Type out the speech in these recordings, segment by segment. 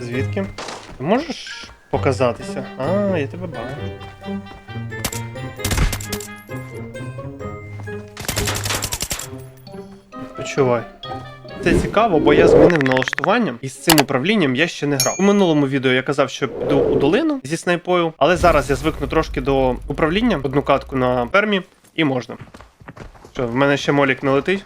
Звідки? Ти можеш показатися? А, я тебе бачу. Почувай. Це цікаво, бо я змінив налаштування, і з цим управлінням я ще не грав. У минулому відео я казав, що піду у долину зі снайпою, але зараз я звикну трошки до управління, одну катку на пермі, і можна. Що, в мене ще молік не летить?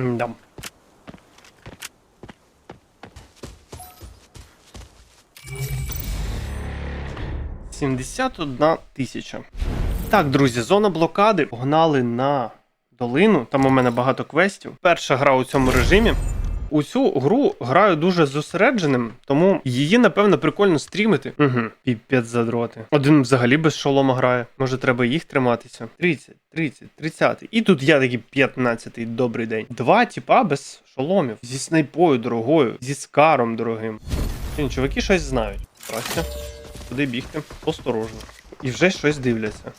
Дам. Сімдесят одна тисяча. Так, друзі, зона блокади. Погнали на долину. Там у мене багато квестів. Перша гра у цьому режимі. У цю гру граю дуже зосередженим, тому її, напевно, прикольно стрімити. Угу, піпець задроти. Один взагалі без шолома грає. Може, треба їх триматися. 30, 30, 30. І тут я такий 15-й добрий день. Два тіпа без шоломів. Зі снайпою дорогою, зі скаром дорогим. Блін, чуваки щось знають. Здрасте. Куди бігти? Осторожно. І вже щось дивляться.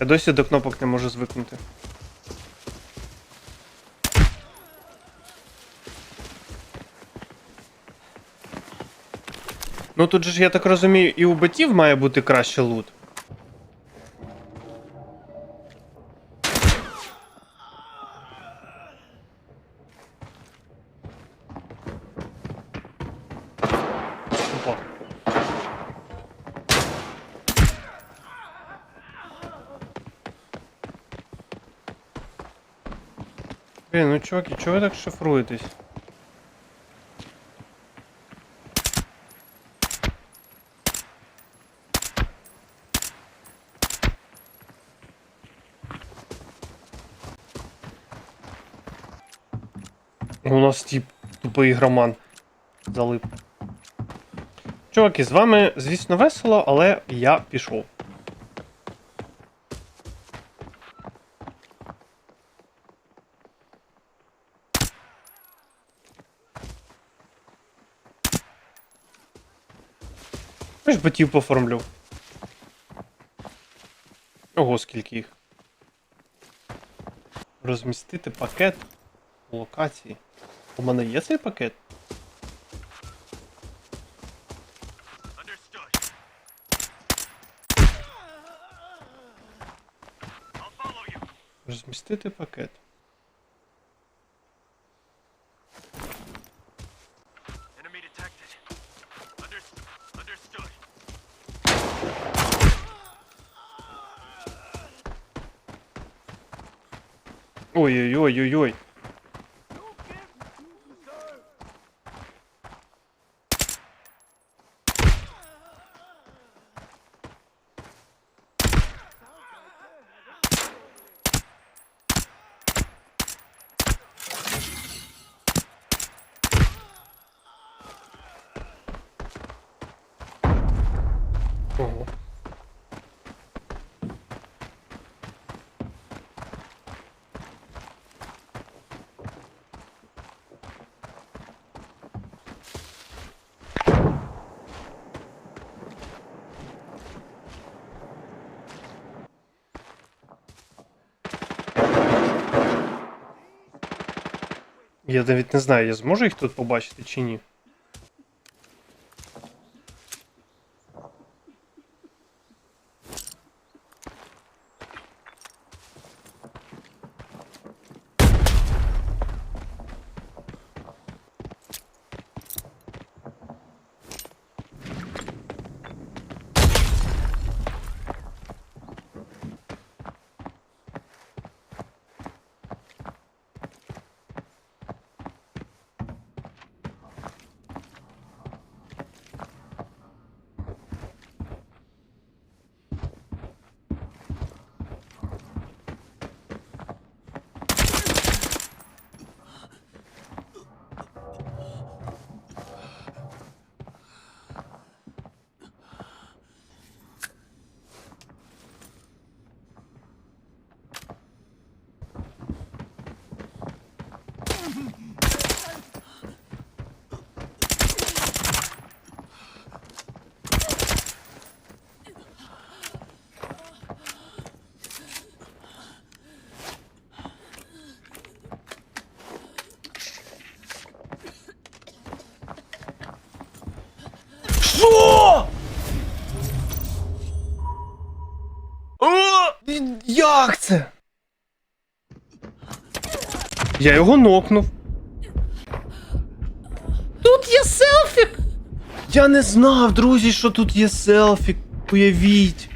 Я досі до кнопок не можу звикнути. Ну тут же ж, я так розумію, і у ботів має бути краще лут. Чуваки, чого ви так шифруєтесь? У нас тип тупий громан залип. Чуваки, з вами, звісно, весело, але я пішов. Ж ботів поформлю. Ого, скільки їх. Розмістити пакет у локації. У мене є цей пакет? Розмістити пакет. Ой-ой-ой-ой-ой. Ого. Я навіть не знаю, я зможу їх тут побачити чи ні. Що? О! Як це? Я його нокнув. Тут є селфік! Я не знав, друзі, що тут є селфік. Уявіть.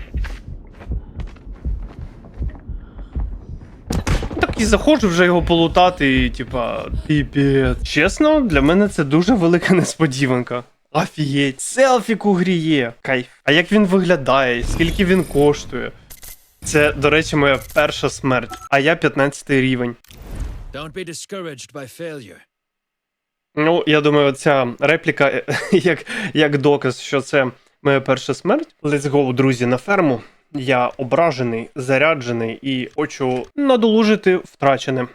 Так і заходжу вже його полутати, і типа, піпець. Чесно, для мене це дуже велика несподіванка. Офігеть, селфік у грі є. Кайф. А як він виглядає, скільки він коштує? Це, до речі, моя перша смерть, а я 15 рівень. Don't be discouraged by failure. Ну, я думаю, ця репліка як, як доказ, що це моя перша смерть. Let's go, друзі, на ферму. Я ображений, заряджений і хочу надолужити втрачене.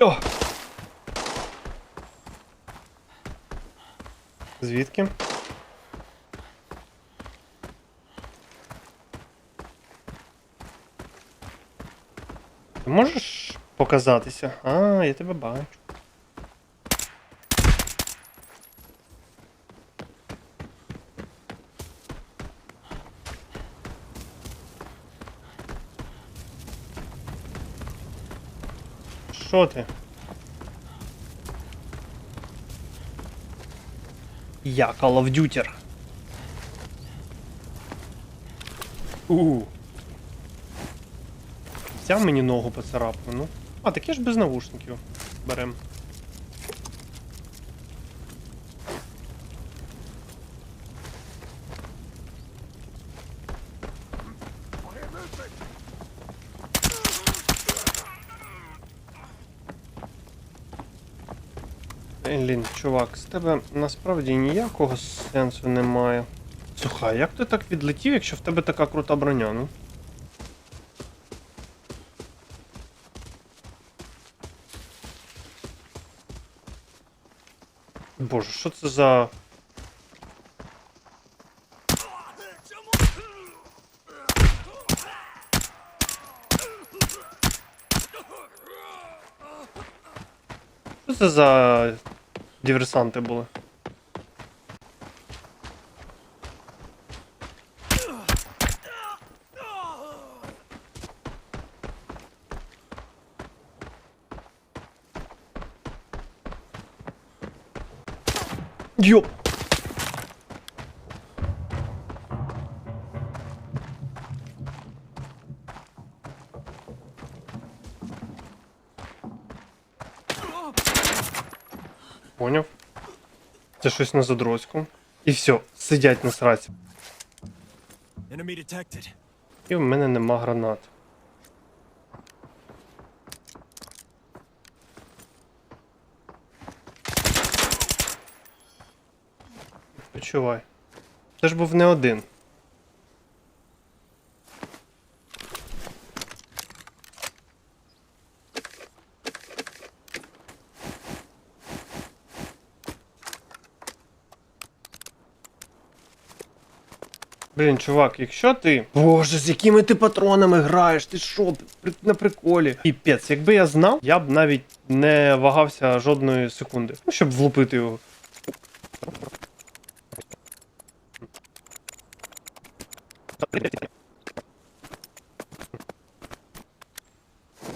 О! Звідки? Можеш показатися? А, я тебе бачу. Що ти? Я Call of Duty. У. Взяв мені ногу поцарапну, ну. А, так я ж без навушників. Берем. Блін, чувак, з тебе насправді ніякого сенсу немає. Слухай, як ти так відлетів, якщо в тебе така крута броня, ну? Боже, що це за. Що це за диверсанти були? Це щось на задрозку. І все, сидять на сраці. І в мене нема гранат. Почувай. Це ж був не один. Блін, чувак, якщо ти. Боже, з якими ти патронами граєш? Ти що, на приколі? Піпець, якби я знав, я б навіть не вагався жодної секунди. Ну, щоб влупити його.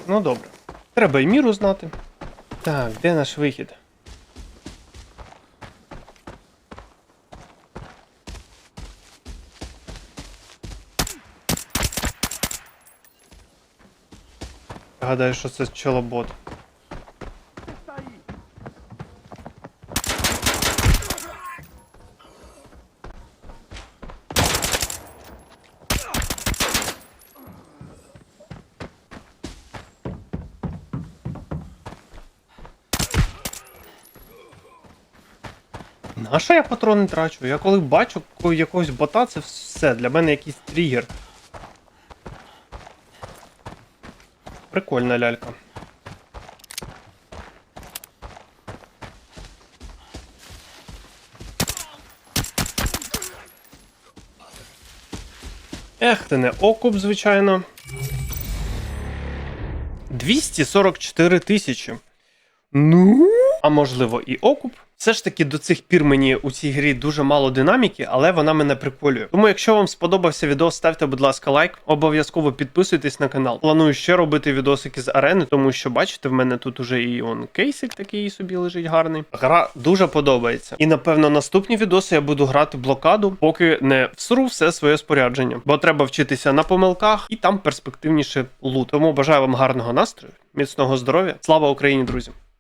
Ну добре. Треба і міру знати. Так, де наш вихід? Гадаю, що це чолобот. Нащо я патрони трачу? Я коли бачу якогось бота, це все. Для мене якийсь тригер. Прикольна лялька. Ех, ти не окуп, звичайно. 244 тисячі. Ну, а можливо, і окуп. Все ж таки до цих пір мені у цій грі дуже мало динаміки, але вона мене приколює. Тому, якщо вам сподобався відео, ставте, будь ласка, лайк. Обов'язково підписуйтесь на канал. Планую ще робити відосики з арени, тому що бачите, в мене тут уже і он кейсик такий собі лежить гарний. Гра дуже подобається. І напевно наступні відоси я буду грати блокаду, поки не всру все своє спорядження. Бо треба вчитися на помилках і там перспективніше лут. Тому бажаю вам гарного настрою, міцного здоров'я. Слава Україні, друзі!